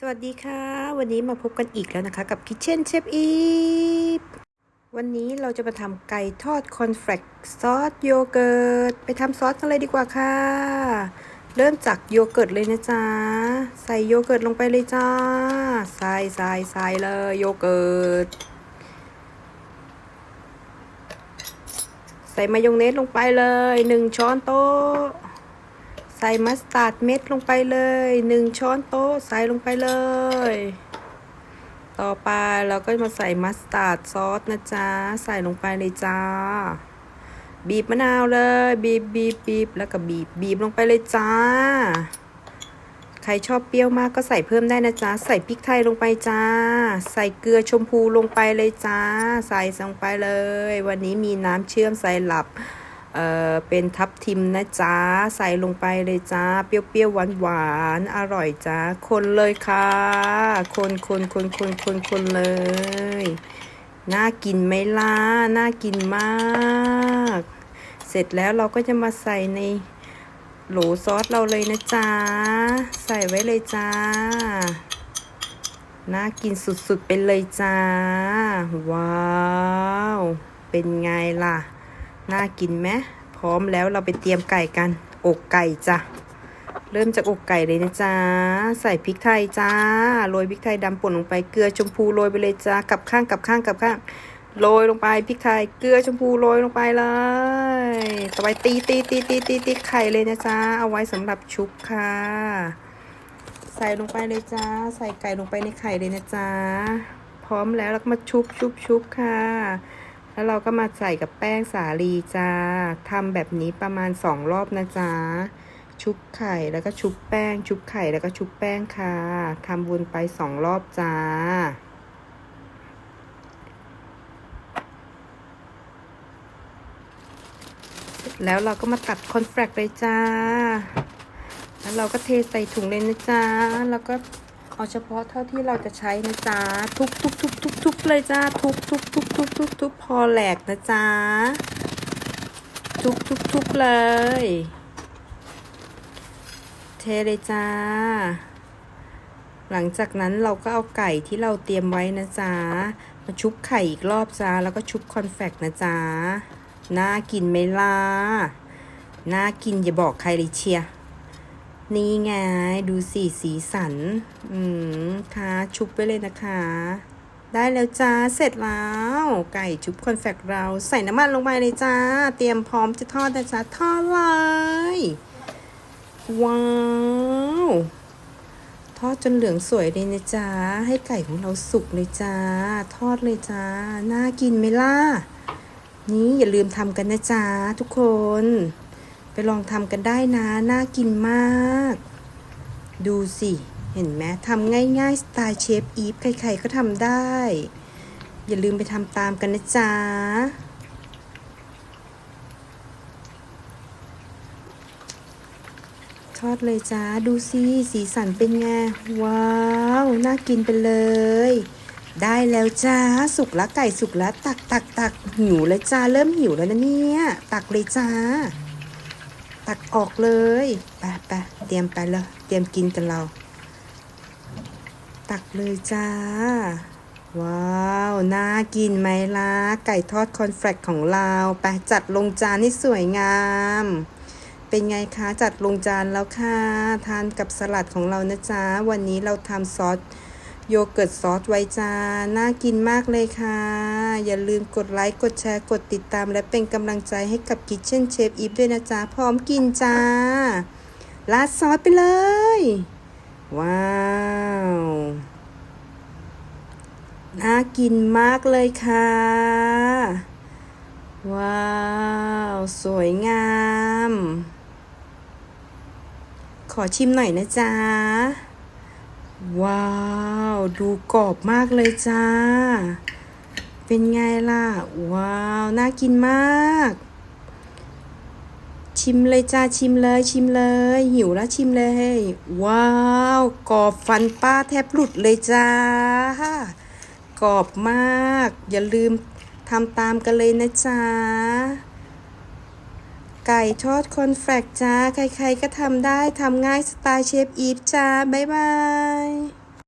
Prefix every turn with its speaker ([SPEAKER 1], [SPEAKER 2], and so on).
[SPEAKER 1] สวัสดีค่ะ วันนี้มาพบกันอีกแล้วนะคะ กับ Kitchen Chef e v วันนี้เราจะมาทำไก่ทอดคอนเฟลกซอสโยเกิร์ตไปทำซอสกันเลยดีกว่าค่ะ เริ่มจากโยเกิร์ตเลยนะจ๊ะ ใส่โยเกิร์ตลงไปเลยจ้า ใส่ใส่ใส่เลยโยเกิร์ตใส่มายองเนสลงไปเลยหนึ่งช้อนโต๊ะ ใส่มัสตาร์ดเม็ดลงไปเลยหนึ่งช้อนโต๊ะใส่ลงไปเลย ต่อไปเราก็มาใส่มัสตาร์ดซอสนะจ๊ะ ใส่ลงไปเลยจ้า บีบมะนาวเลย บีบบีบบีบแล้วก็บีบบีบลงไปเลยจ้า ใครชอบเปรี้ยวมากก็ใส่เพิ่มได้นะจ๊ะ ใส่พริกไทยลงไปจ้า ใส่เกลือชมพูลงไปเลยจ้า ใส่ลงไปเลย วันนี้มีน้ำเชื่อมใส่หลับ เอ่อเป็นทับทิมนะจ๊ะ ใส่ลงไปเลยจ้า เปรี้ยวๆหวานๆอร่อยจ้า คนเลยค่ะ คนคนคนคนคนคนเลย น่ากินไหมล่ะ น่ากินมาก เสร็จแล้วเราก็จะมาใส่ในโหลซอสเราเลยนะจ๊ะ ใส่ไว้เลยจ้า น่ากินสุดๆไปเลยจ้า ว้าว เป็นไงล่ะ น่ากินไหมพร้อมแล้วเราไปเตรียมไก่กันอกไก่จ้ะเริ่มจากอกไก่เลยนะจ๊ะ ใส่พริกไทยจ้า โรยพริกไทยดำป่นลงไป เกลือชมพูโรยไปเลยจ้ากลับข้างกลับข้างกลับข้าง โรยลงไปพริกไทย เกลือชมพูโรยลงไปเลย ต่อไปตีตีตีตีตีตีไข่เลยนะจ๊ะ เอาไว้สำหรับชุบค่ะ ใส่ลงไปเลยจ้า ใส่ไก่ลงไปในไข่เลยนะจ๊ะ พร้อมแล้วเราก็มาชุบชุบชุบค่ะ แล้วเราก็มาใส่กับแป้งสาลีจ้าทำแบบนี้ประมาณสองรอบนะจ๊ะชุบไข่แล้วก็ชุบแป้ง ชุบไข่แล้วก็ชุบแป้งค่ะทำวนไปสองรอบจ้า แล้วเราก็มาตัดคอนแฟกเลยจ้า แล้วเราก็เทใส่ถุงเลยนะจ๊ะแล้วก็ เอาเฉพาะเท่าที่เราจะใช้นะจ๊ะ ทุบทุบทุบทุบทุบเลยจ้าทุบทุบทุบทุบทุบทุบพอแหลกนะจ๊ะ ทุบทุบทุบเลย เทเลยจ้า หลังจากนั้นเราก็เอาไก่ที่เราเตรียมไว้นะจ๊ะ มาชุบไข่อีกรอบจ้า แล้วก็ชุบคอนแฟกนะจ๊ะ น่ากินไหมล่ะ น่ากินอย่าบอกใครเลยเชียร์ นี่ไง ดูสีสีสัน อืมค่ะชุบไปเลยนะคะ ได้แล้วจ้า เสร็จแล้ว ไก่ชุบคอนแฟกเราใส่น้ำมันลงไปเลยจ้า เตรียมพร้อมจะทอดนะจ้าทอดเลย ว้าว ทอดจนเหลืองสวยเลยนะจ๊ะให้ไก่ของเราสุกเลยจ้า ทอดเลยจ้า น่ากินไหมล่ะ นี่อย่าลืมทำกันนะจ๊ะทุกคน ลองทำกันได้นะ น่ากินมาก ดูสิ เห็นไหมทำง่ายๆ สไตล์เชฟอีฟ ใครๆ ก็ทำได้ อย่าลืมไปทำตามกันนะจ๊ะทอดเลยจ้า ดูสิสีสันเป็นไง ว้าว น่ากินไปเลย ได้แล้วจ้า สุกแล้วไก่สุกแล้วตักตักตักหิวแล้วจ้า เริ่มหิวแล้วนะเนี่ย ตักเลยจ้า ตักออกเลยไปไปเตรียมไปเลยเตรียมกินกันเรา ตักเลยจ้า ว้าว น่ากินไหมล่ะ ไก่ทอดคอนแฟลกของเราไปจัดลงจานให้สวยงาม เป็นไงคะจัดลงจานแล้วค่ะ ทานกับสลัดของเรานะจ๊ะ วันนี้เราทำซอส โยเกิร์ตซอสไว้จ้า น่ากินมากเลยค่ะ อย่าลืมกดไลค์ กดแชร์ กดติดตาม และเป็นกำลังใจให้กับ Kitchen Chef Eve ด้วยนะจ๊ะ พร้อมกินจ้า ราดซอสไปเลย ว้าว น่ากินมากเลยค่ะ ว้าว สวยงาม ขอชิมหน่อยนะจ๊ะ ว้าว ดูกรอบมากเลยจ้า เป็นไงล่ะ ว้าว น่ากินมาก ชิมเลยจ้า ชิมเลย ชิมเลย หิวแล้วชิมเลย ว้าว กรอบฟันป้าแทบหลุดเลยจ้ากรอบมาก อย่าลืมทำตามกันเลยนะจ๊ะ ไก่ทอดคอนแฟกจ้า ใครๆก็ทำได้ทำง่ายสไตล์เชฟอีฟจ้า บ๊ายบาย